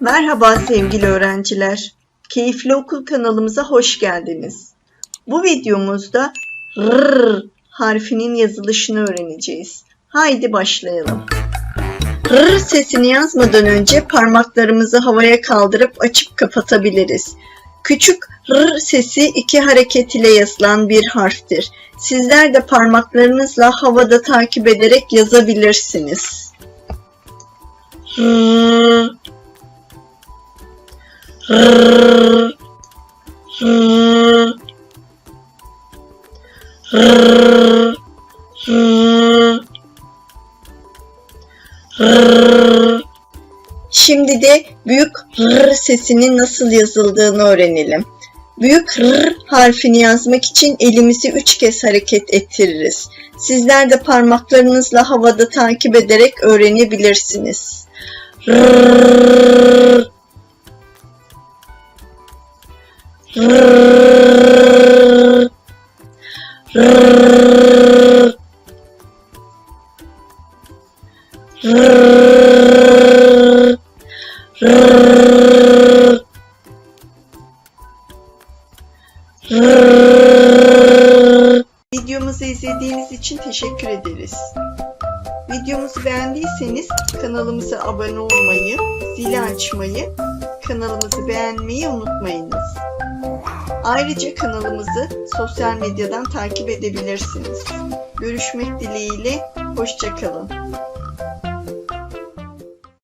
Merhaba sevgili öğrenciler. Keyifli Okul kanalımıza hoş geldiniz. Bu videomuzda R harfinin yazılışını öğreneceğiz. Haydi başlayalım. R sesini yazmadan önce parmaklarımızı havaya kaldırıp açıp kapatabiliriz. Küçük R sesi iki hareket ile yazılan bir harftir. Sizler de parmaklarınızla havada takip ederek yazabilirsiniz. R Şimdi de büyük R sesinin nasıl yazıldığını öğrenelim. Büyük R harfini yazmak için elimizi üç kez hareket ettiririz. Sizler de parmaklarınızla havada takip ederek öğrenebilirsiniz. R Videomuzu izlediğiniz için teşekkür ederiz. Videomuzu beğendiyseniz kanalımıza abone olmayı, zili açmayı, kanalımızı beğenmeyi unutmayınız. Ayrıca kanalımızı sosyal medyadan takip edebilirsiniz. Görüşmek dileğiyle, hoşçakalın.